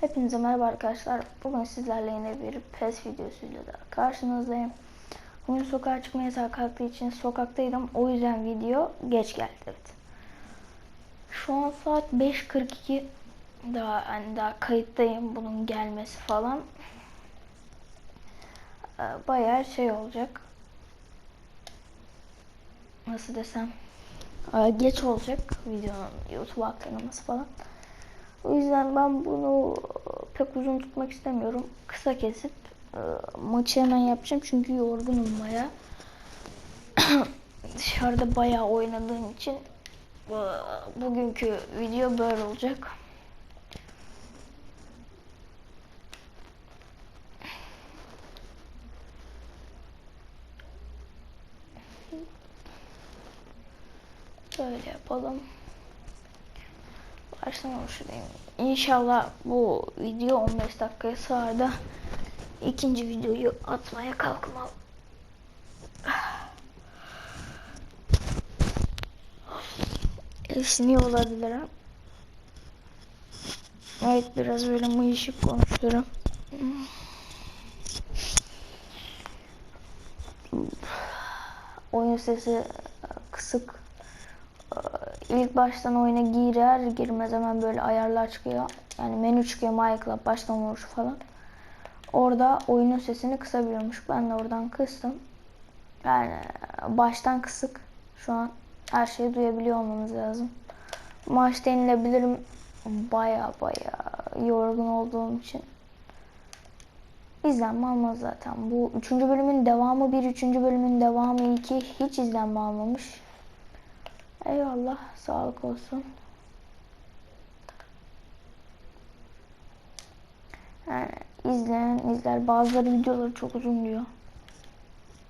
Hepinize merhaba arkadaşlar. Bugün sizlerle yine bir PES videosuyla da karşınızdayım. Bugün sokağa çıkma yasağı kalktığı için sokaktaydım. O yüzden video geç geldi. Evet. Şu an saat 5.42. Daha hani daha kayıttayım bunun gelmesi falan. Ee, Bayağı şey olacak. Nasıl desem? Ee, Geç olacak videonun YouTube'a aktarılması falan. O yüzden ben bunu pek uzun tutmak istemiyorum. Kısa kesip e, maçı hemen yapacağım çünkü yorgunum baya. Dışarıda bayağı oynadığım için e, bugünkü video böyle olacak. Böyle yapalım. Başlamamıştayım. İnşallah bu video 15 dakikaya sığar da ikinci videoyu atmaya kalkmam. Esniyor olabilirim. Evet biraz böyle mayışık konuşuyorum. Oyun sesi kısık. İlk baştan oyuna girer girmez hemen böyle ayarlar çıkıyor. Yani menü çıkıyor My Club baştan vuruş falan. Orada oyunun sesini kısabiliyormuş. Ben de oradan kıstım. Yani baştan kısık. Şu an her şeyi duyabiliyor olmamız lazım. Maç denilebilirim. Baya baya yorgun olduğum için. İzlenme almaz zaten. Bu üçüncü bölümün devamı bir, üçüncü bölümün devamı iki hiç izlenme almamış. Eyvallah. Sağlık olsun. Yani izleyen izler. Bazıları videoları çok uzun diyor.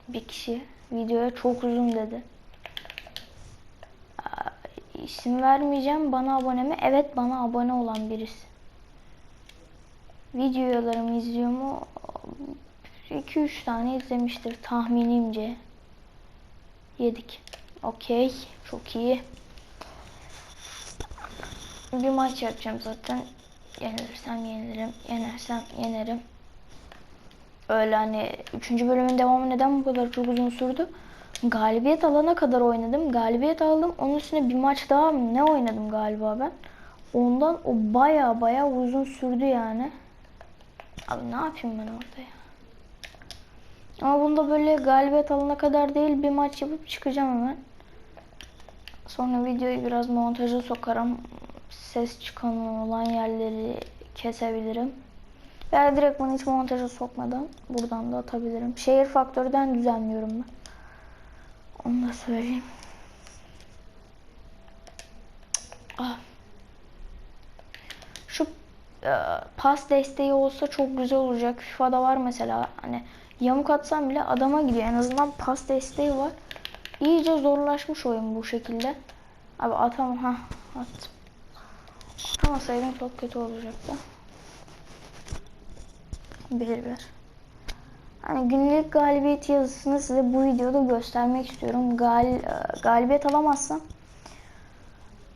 Bir kişi videoya çok uzun dedi. İsim vermeyeceğim. Bana abone mi? Evet bana abone olan birisi. Videolarımı izliyor mu? 2-3 tane izlemiştir tahminimce. Yedik. Okey. Çok iyi. Bir maç yapacağım zaten. Yenilirsem yenilirim. Yenersem yenerim. Öyle hani 3. bölümün devamı neden bu kadar çok uzun sürdü? Galibiyet alana kadar oynadım. Galibiyet aldım. Onun üstüne bir maç daha mı ne oynadım galiba ben. Ondan o baya baya uzun sürdü yani. Abi ne yapayım ben orada ya. Ama bunda böyle galibiyet alana kadar değil bir maç yapıp çıkacağım hemen. Sonra videoyu biraz montaja sokarım. Ses çıkan olan yerleri kesebilirim. Veya direkt bunu hiç montaja sokmadan buradan da atabilirim. Şehir faktörden düzenliyorum ben. Onu da söyleyeyim. Ah. Şu e, pas desteği olsa çok güzel olacak. FIFA'da var mesela hani yamuk atsam bile adama gidiyor. En azından pas desteği var. İyice zorlaşmış oyun bu şekilde. Abi atamam ha attım. Atamasaydım çok kötü olacaktı. Bir bir. Hani günlük galibiyet yazısını size bu videoda göstermek istiyorum. Gal, e, galibiyet alamazsam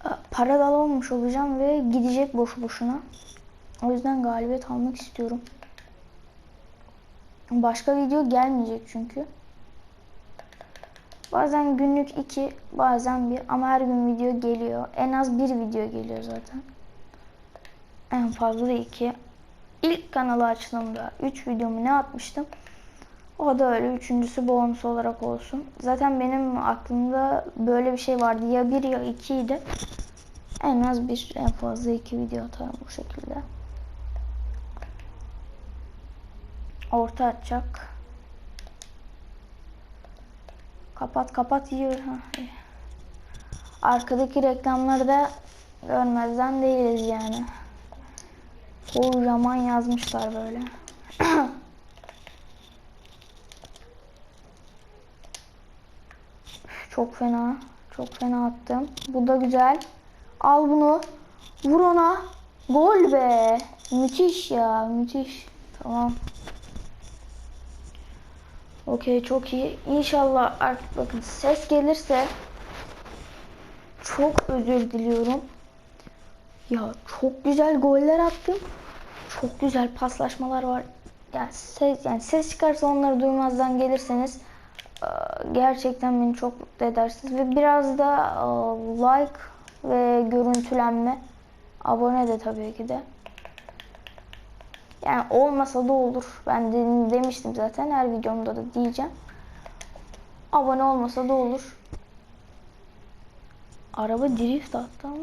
e, para da alamamış olacağım ve gidecek boşu boşuna. O yüzden galibiyet almak istiyorum. Başka video gelmeyecek çünkü. Bazen günlük iki, bazen bir ama her gün video geliyor. En az bir video geliyor zaten. En fazla da iki. İlk kanalı açtığımda 3 videomu ne atmıştım? O da öyle üçüncüsü bonus olarak olsun. Zaten benim aklımda böyle bir şey vardı. Ya bir ya ikiydi. En az bir, en fazla iki video atarım bu şekilde. Orta atacak. Kapat kapat yiyor. Arkadaki reklamları da görmezden değiliz yani. Kocaman yazmışlar böyle. Çok fena. Çok fena attım. Bu da güzel. Al bunu. Vur ona. Gol be. Müthiş ya. Müthiş. Tamam. Okey çok iyi. İnşallah artık bakın ses gelirse çok özür diliyorum. Ya çok güzel goller attım. çok güzel paslaşmalar var. Yani ses, yani ses çıkarsa onları duymazdan gelirseniz e, gerçekten beni çok mutlu edersiniz. Ve biraz da e, like ve görüntülenme. Abone de tabii ki de. Yani olmasa da olur. Ben de, demiştim zaten her videomda da diyeceğim. Abone olmasa da olur. Araba drift attı ama.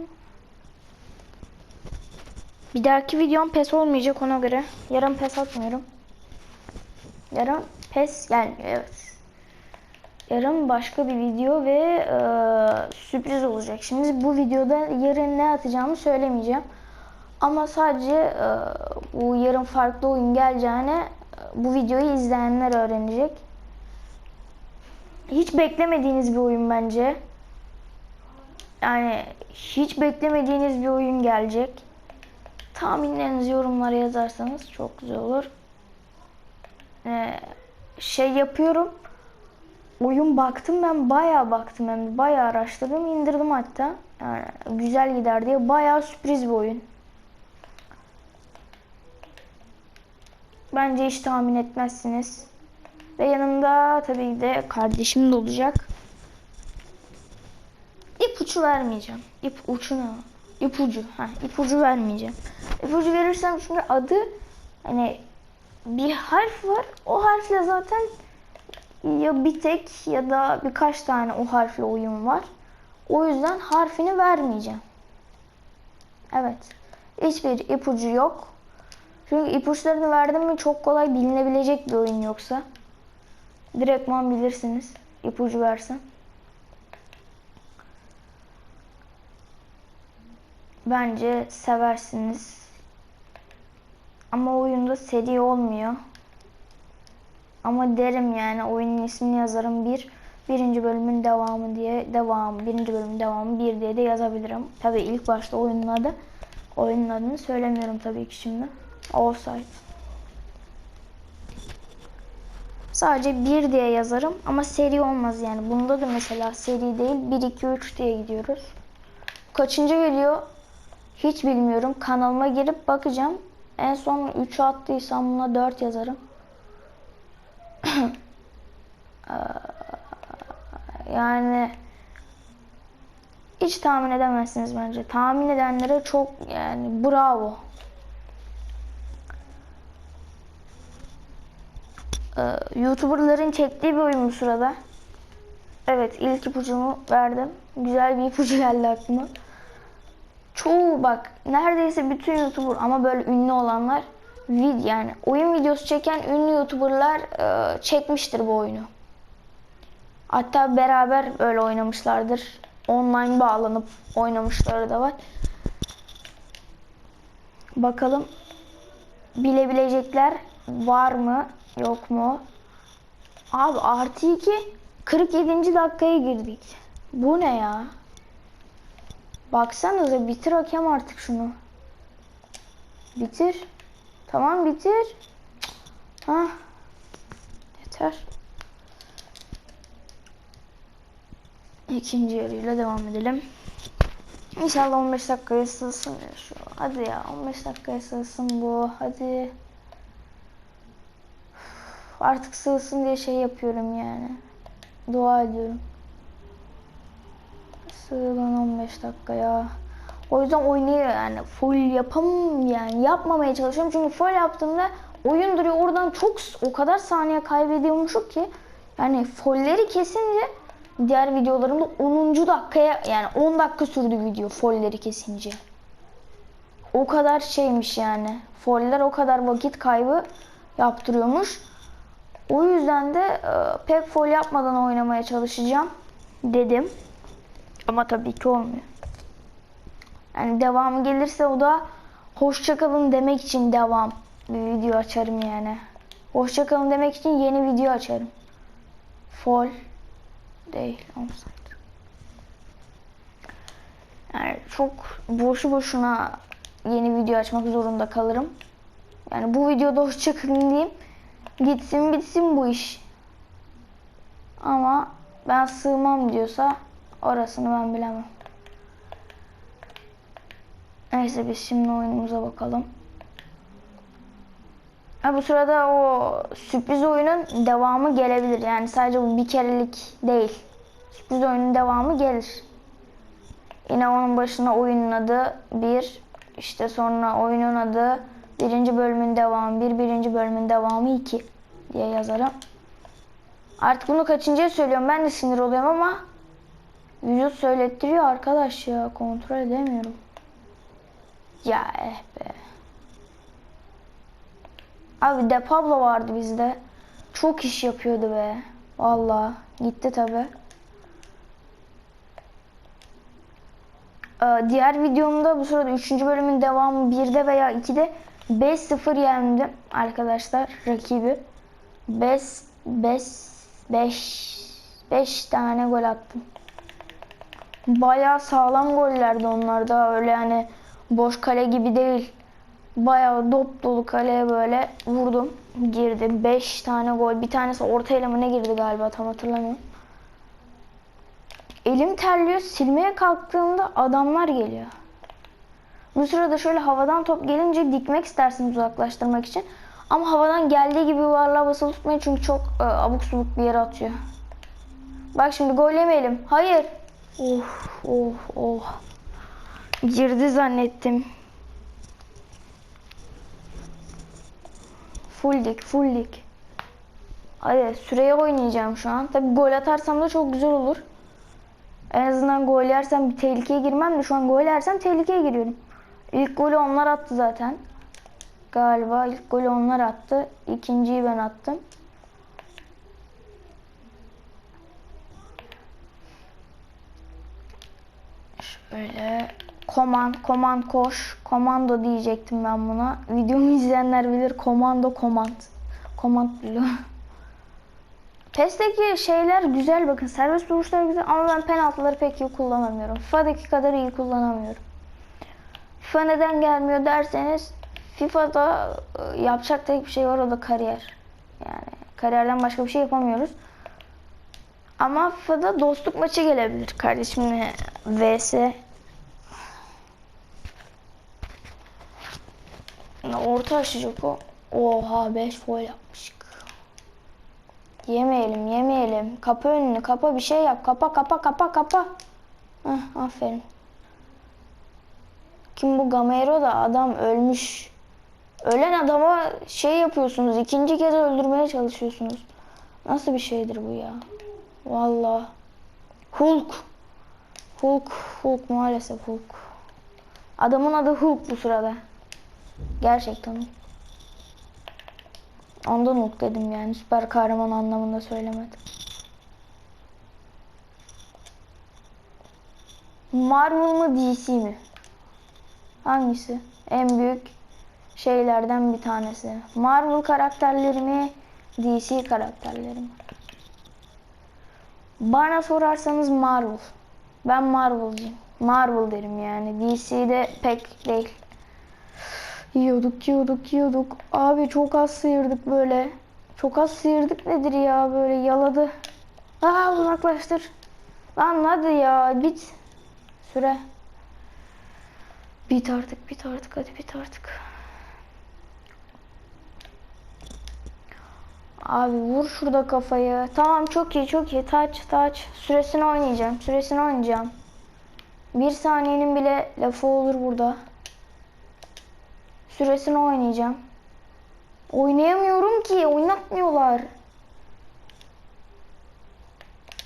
Bir dahaki videom pes olmayacak ona göre. Yarın pes atmıyorum. Yarın pes gelmiyor evet. Yarın başka bir video ve e, sürpriz olacak. Şimdi bu videoda yarın ne atacağımı söylemeyeceğim. Ama sadece e, bu yarın farklı oyun geleceğine bu videoyu izleyenler öğrenecek. Hiç beklemediğiniz bir oyun bence. Yani hiç beklemediğiniz bir oyun gelecek. Tahminlerinizi yorumlara yazarsanız çok güzel olur. Ee, şey yapıyorum. Oyun baktım ben bayağı baktım hem bayağı araştırdım indirdim hatta. Yani güzel gider diye bayağı sürpriz bir oyun. Bence hiç tahmin etmezsiniz. Ve yanımda tabii ki de kardeşim de olacak. İpucu vermeyeceğim. İp ucu ne? İpucu. Ha, ipucu vermeyeceğim. İpucu verirsem çünkü adı hani bir harf var. O harfle zaten ya bir tek ya da birkaç tane o harfle oyun var. O yüzden harfini vermeyeceğim. Evet. Hiçbir ipucu yok. Çünkü ipuçlarını verdim mi çok kolay bilinebilecek bir oyun yoksa. Direktman bilirsiniz. ipucu versem. Bence seversiniz. Ama oyunda seri olmuyor. Ama derim yani oyunun ismini yazarım bir. Birinci bölümün devamı diye devam, birinci bölümün devamı bir diye de yazabilirim. Tabi ilk başta oyunun adı. Oyunun adını söylemiyorum tabii ki şimdi. Offside. Sadece bir diye yazarım ama seri olmaz yani. Bunda da mesela seri değil 1 2 3 diye gidiyoruz. Kaçıncı geliyor? Hiç bilmiyorum. Kanalıma girip bakacağım. En son 3 attıysam buna 4 yazarım. yani hiç tahmin edemezsiniz bence. Tahmin edenlere çok yani bravo. Ee, YouTuber'ların çektiği bir oyun bu sırada. Evet ilk ipucumu verdim. Güzel bir ipucu geldi aklıma. Çoğu bak neredeyse bütün YouTuber ama böyle ünlü olanlar vid yani oyun videosu çeken ünlü YouTuber'lar e, çekmiştir bu oyunu. Hatta beraber böyle oynamışlardır. Online bağlanıp oynamışları da var. Bakalım bilebilecekler var mı yok mu? Abi artı 2 47. dakikaya girdik. Bu ne ya? Baksanıza bitir hakem artık şunu. Bitir. Tamam bitir. Ha. Yeter. İkinci yarıyla devam edelim. İnşallah 15 dakikaya sığsın ya şu. Hadi ya 15 dakikaya sığsın bu. Hadi. Artık sığsın diye şey yapıyorum yani. Dua ediyorum. Sığlan 15 dakika ya. O yüzden oynayı yani full yapam yani yapmamaya çalışıyorum. Çünkü full yaptığımda oyun duruyor oradan çok o kadar saniye kaybediyormuşum ki yani folleri kesince diğer videolarımda 10. dakikaya yani 10 dakika sürdü video folleri kesince. O kadar şeymiş yani. Foller o kadar vakit kaybı yaptırıyormuş. O yüzden de e, pek fol yapmadan oynamaya çalışacağım dedim. Ama tabii ki olmuyor. Yani devamı gelirse o da hoşçakalın demek için devam bir video açarım yani. Hoşçakalın demek için yeni video açarım. Fol değil. Offside. Yani çok boşu boşuna yeni video açmak zorunda kalırım. Yani bu videoda hoşçakalın diyeyim. Gitsin bitsin bu iş. Ama ben sığmam diyorsa orasını ben bilemem. Neyse biz şimdi oyunumuza bakalım. Ha, bu sırada o sürpriz oyunun devamı gelebilir. Yani sadece bu bir kerelik değil. Sürpriz oyunun devamı gelir. Yine onun başına oyunun adı bir, işte sonra oyunun adı birinci bölümün devamı bir, birinci bölümün devamı iki diye yazarım. Artık bunu kaçıncıya söylüyorum ben de sinir oluyorum ama vücut söylettiriyor arkadaş ya kontrol edemiyorum. Ya eh be. Abi De Pablo vardı bizde. Çok iş yapıyordu be. Vallahi gitti tabi. diğer videomda bu sırada 3. bölümün devamı 1'de veya 2'de 5-0 yendim arkadaşlar rakibi. 5 5 5 5 tane gol attım. Bayağı sağlam gollerdi onlar da öyle yani boş kale gibi değil. Bayağı dop dolu kaleye böyle vurdum. Girdi. 5 tane gol. Bir tanesi orta elemine girdi galiba tam hatırlamıyorum. Elim terliyor. Silmeye kalktığımda adamlar geliyor. Bu sırada şöyle havadan top gelince dikmek istersiniz uzaklaştırmak için. Ama havadan geldiği gibi yuvarlığa basılı tutmayın çünkü çok e, abuk subuk bir yere atıyor. Bak şimdi gol yemeyelim. Hayır. Of of of. Girdi zannettim. Full dik, full dik. Hadi süreye oynayacağım şu an. Tabi gol atarsam da çok güzel olur. En azından gol yersem bir tehlikeye girmem de şu an gol yersem tehlikeye giriyorum. İlk golü onlar attı zaten. Galiba ilk golü onlar attı. İkinciyi ben attım. Şöyle Command, command koş. Komando diyecektim ben buna. Videomu izleyenler bilir. Komando, command. Command biliyor. PES'teki şeyler güzel bakın. Serbest vuruşlar güzel ama ben penaltıları pek iyi kullanamıyorum. FIFA'daki kadar iyi kullanamıyorum. FIFA neden gelmiyor derseniz FIFA'da e, yapacak tek bir şey var o da kariyer. Yani kariyerden başka bir şey yapamıyoruz. Ama FIFA'da dostluk maçı gelebilir kardeşimle vs Orta açacak o. Oha 5 foul yapmışık. Yemeyelim yemeyelim. Kapa önünü kapa bir şey yap. Kapa kapa kapa kapa. Heh, aferin. Kim bu Gamero da adam ölmüş. Ölen adama şey yapıyorsunuz. ikinci kez öldürmeye çalışıyorsunuz. Nasıl bir şeydir bu ya? Vallahi. Hulk. Hulk. Hulk maalesef Hulk. Adamın adı Hulk bu sırada. Gerçekten. Ondan Hulk dedim yani. Süper kahraman anlamında söylemedim. Marvel mı DC mi? Hangisi? En büyük şeylerden bir tanesi. Marvel karakterleri mi? DC karakterleri mi? Bana sorarsanız Marvel. Ben Marvel'cıyım. Marvel derim yani. DC'de pek değil. Yiyorduk yiyorduk yiyorduk. Abi çok az sıyırdık böyle. Çok az sıyırdık nedir ya böyle yaladı. Aa uzaklaştır. Lan hadi ya bit. Süre. Bit artık bit artık hadi bit artık. Abi vur şurada kafayı. Tamam çok iyi çok iyi. Taç taç. Süresini oynayacağım. Süresini oynayacağım. Bir saniyenin bile lafı olur burada. Süresini oynayacağım. Oynayamıyorum ki. Oynatmıyorlar.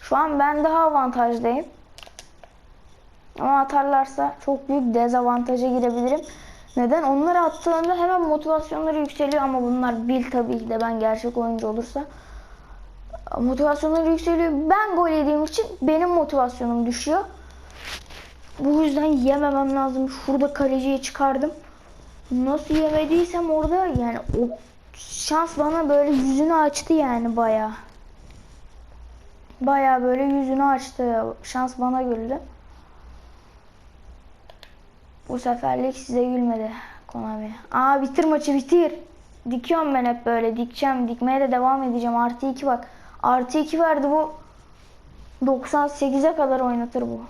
Şu an ben daha avantajdayım. Ama atarlarsa çok büyük dezavantaja girebilirim. Neden? Onları attığında hemen motivasyonları yükseliyor ama bunlar bil tabii ki de ben gerçek oyuncu olursa motivasyonları yükseliyor. Ben gol yediğim için benim motivasyonum düşüyor. Bu yüzden yememem lazım. Şurada kaleciyi çıkardım. Nasıl yemediysem orada yani o şans bana böyle yüzünü açtı yani baya. Baya böyle yüzünü açtı. Şans bana güldü. Bu seferlik size gülmedi Konami. Aa bitir maçı bitir. Dikiyorum ben hep böyle. Dikeceğim. Dikmeye de devam edeceğim. Artı 2 bak. Artı 2 verdi bu. 98'e kadar oynatır bu.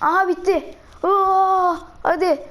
Aha bitti. Aa, hadi.